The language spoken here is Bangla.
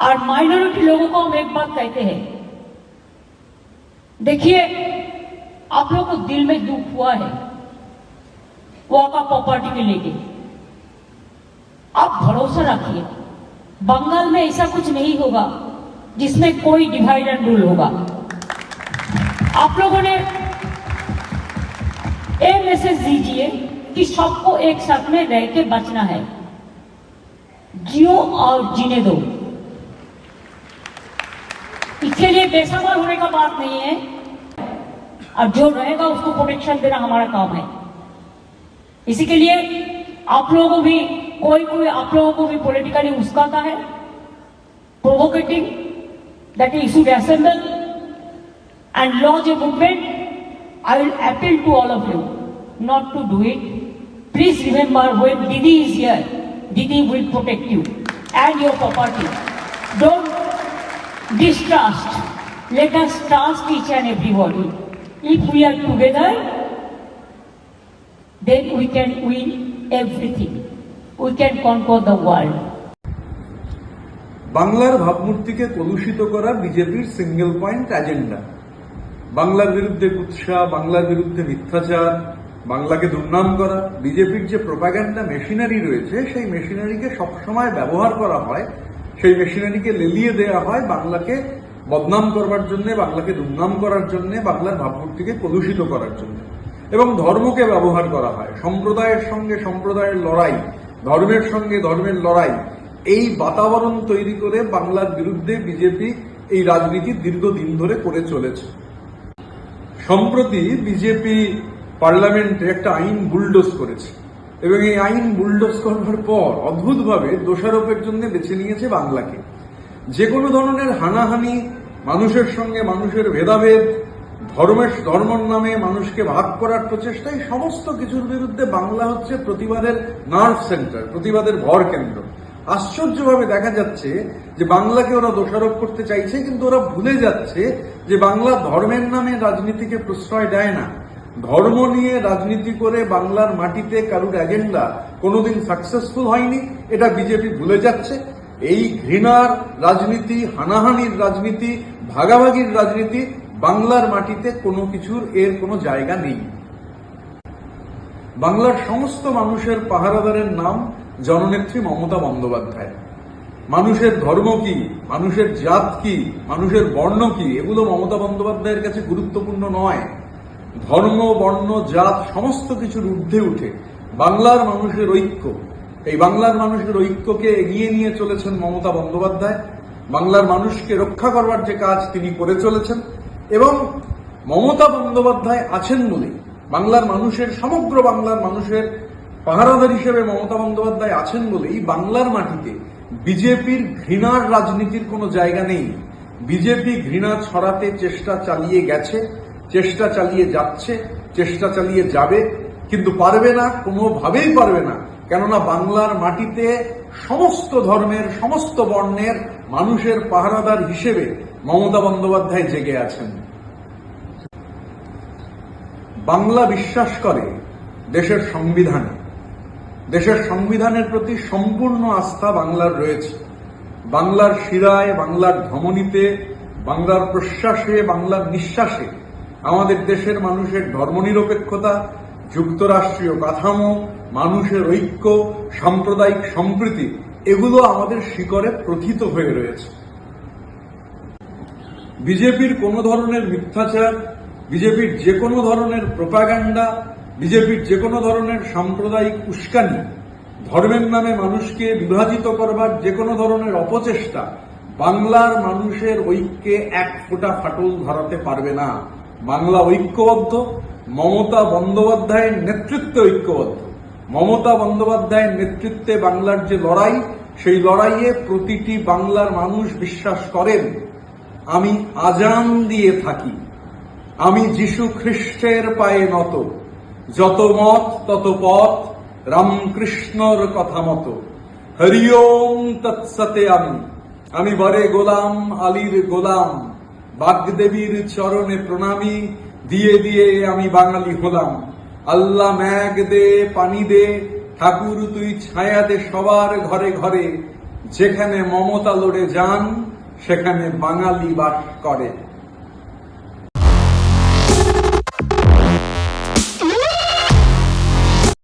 और माइनॉरिटी लोगों को हम एक बात कहते हैं। देखिए, आप लोगों को दिल में दुख हुआ है, वो आपका प्रॉपर्टी के लेके। आप भरोसा रखिए, बंगाल में ऐसा कुछ नहीं होगा जिसमें कोई डिवाइड एंड रूल होगा। आप लोगों ने ये मैसेज दीजिए कि सबको एक साथ में रह के बचना है। जियो और जीने दो। इसके लिए बेसबर होने का बात नहीं है। और जो रहेगा उसको प्रोटेक्शन देना हमारा काम है। इसी के लिए आप लोगों को भी, कोई कोई आप लोगों को भी पोलिटिकली उसका है। Provoking that issued assemble and lodge a movement I will appeal to all of you not to do it please remember when Didi is here Didi will protect you and your property don't distrust. Let us trust each and everybody. If we are together, then we can win everything. We can conquer the world. বাংলার ভাবমূর্তিকে কলুষিত করা বিজেপির সিঙ্গেল পয়েন্ট এজেন্ডা বাংলার বিরুদ্ধে কুৎসা বাংলার বিরুদ্ধে মিথ্যাচার বাংলাকে দুর্নাম করা বিজেপির যে প্রোপাগ্যান্ডা মেশিনারি রয়েছে সেই মেশিনারিকে সবসময় ব্যবহার করা হয় সেই মেশিনারিকে লেলিয়ে দেওয়া হয় বাংলাকে বদনাম করবার জন্য, বাংলাকে দুর্নাম করার জন্য, বাংলার ভাবমূর্তিকে কলুষিত করার জন্য। এবং ধর্মকে ব্যবহার করা হয়। সম্প্রদায়ের সঙ্গে সম্প্রদায়ের লড়াই, ধর্মের সঙ্গে ধর্মের লড়াই, এই বাতাবরণ তৈরি করে বাংলার বিরুদ্ধে বিজেপি এই রাজনীতি দীর্ঘদিন ধরে করে চলেছে। সম্প্রতি বিজেপি পার্লামেন্টে একটা আইন বুলডোজ করেছে। এবং এই আইন বুলডোজ করবার পর অদ্ভুতভাবে দোষারোপের জন্য বেছে নিয়েছে বাংলাকে। যে কোনো ধরনের হানাহানি, মানুষের সঙ্গে মানুষের ভেদাভেদ, ধর্মের ধর্মর নামে মানুষকে ভাগ করার প্রচেষ্টায় সমস্ত কিছুর বিরুদ্ধে বাংলা হচ্ছে প্রতিবাদের নার্ভ সেন্টার প্রতিবাদের ভর কেন্দ্র। আশ্চর্যভাবে দেখা যাচ্ছে যে বাংলাকে ওরা দোষারোপ করতে চাইছে, কিন্তু ওরা ভুলে যাচ্ছে যে বাংলা ধর্মের নামে রাজনীতিকে প্রশ্রয় দেয় না। ধর্ম নিয়ে রাজনীতি করে বাংলার মাটিতে কারুর এজেন্ডা কোনোদিন সাকসেসফুল হয়নি, এটা বিজেপি ভুলে যাচ্ছে। এই ঘৃণার রাজনীতি, হানাহানির রাজনীতি, ভাগাভাগির রাজনীতি বাংলার মাটিতে কোনো কিছুর এর কোনো জায়গা নেই। বাংলার সমস্ত মানুষের পাহারাদারের নাম জননেত্রী মমতা বন্দ্যোপাধ্যায়। মানুষের ধর্ম কি? মানুষের জাত কি? মানুষের বর্ণ কি? এগুলো মমতা বন্দ্যোপাধ্যায়ের কাছে গুরুত্বপূর্ণ নয়। ধর্ম, বর্ণ, জাত, সমস্ত কিছুর ঊর্ধ্বে উঠে বাংলার মানুষের ঐক্য। এই বাংলার মানুষের ঐক্যকে এগিয়ে নিয়ে চলেছেন মমতা বন্দ্যোপাধ্যায়। বাংলার মানুষকে রক্ষা করবার যে কাজ তিনি করে চলেছেন এবং মমতা বন্দ্যোপাধ্যায় আছেন বলে বাংলার মানুষের, সমগ্র বাংলার মানুষের পাহারাদার হিসেবে মমতা বন্দ্যোপাধ্যায় আছেন বলেই বাংলার মাটিতে বিজেপির ঘৃণার রাজনীতির কোনো জায়গা নেই। বিজেপি ঘৃণা ছড়াতে চেষ্টা চালিয়ে গেছে। চেষ্টা চালিয়ে যাচ্ছে, চেষ্টা চালিয়ে যাবে, কিন্তু পারবে না, কোনোভাবেই পারবে না। কেননা বাংলার মাটিতে সমস্ত ধর্মের, সমস্ত বর্ণের মানুষের পাহারাদার হিসেবে মমতা বন্দ্যোপাধ্যায় জেগে আছেন। বাংলা বিশ্বাস করে দেশের সংবিধানে। দেশের সংবিধানের প্রতি সম্পূর্ণ আস্থা বাংলার রয়েছে। বাংলার শিরায়, বাংলার ধমনীতে, বাংলার প্রশ্বাসে, বাংলার নিঃশ্বাসে আমাদের দেশের মানুষের ধর্মনিরপেক্ষতা, যুক্তরাষ্ট্রীয় কাঠামো, মানুষের ঐক্য, সাম্প্রদায়িক সম্প্রীতি, এগুলো আমাদের শিকড়ে প্রথিত হয়ে রয়েছে। বিজেপির কোনো ধরনের মিথ্যাচার, বিজেপির যে কোনো ধরনের প্রোপাগান্ডা, বিজেপির যে কোনো ধরনের সাম্প্রদায়িক উস্কানি, ধর্মের নামে মানুষকে বিভাজিত করবার যে কোনো ধরনের অপচেষ্টা, বাংলার মানুষের ঐক্যে এক ফোঁটা ফাটল ধরাতে পারবে না। বাংলা ঐক্যবদ্ধ, মমতা বন্দ্যোপাধ্যায়ের নেতৃত্বে ঐক্যবদ্ধ। মমতা বন্দ্যোপাধ্যায়ের নেতৃত্বে বাংলার যে লড়াই, সেই লড়াইয়ে প্রতিটি বাংলার মানুষ বিশ্বাস করেন, আমি আজান দিয়ে থাকি। আমি যিশু খ্রিস্টের পায়ে নত। যত মত, তত পথ, রামকৃষ্ণর কথা মতো। হরিওম তৎসতে আমি। আমি বরে গোলাম, আলীর গোলাম। বাগদেবীর চরণে প্রণামী, দিয়ে দিয়ে আমি বাঙালি হলাম। আল্লাহ ম্যাগ দে, পানি দে, ঠাকুর তুই ছায়া দে সবার ঘরে ঘরে। যেখানে মমতা লড়ে যান, সেখানে বাঙালি বাস করে।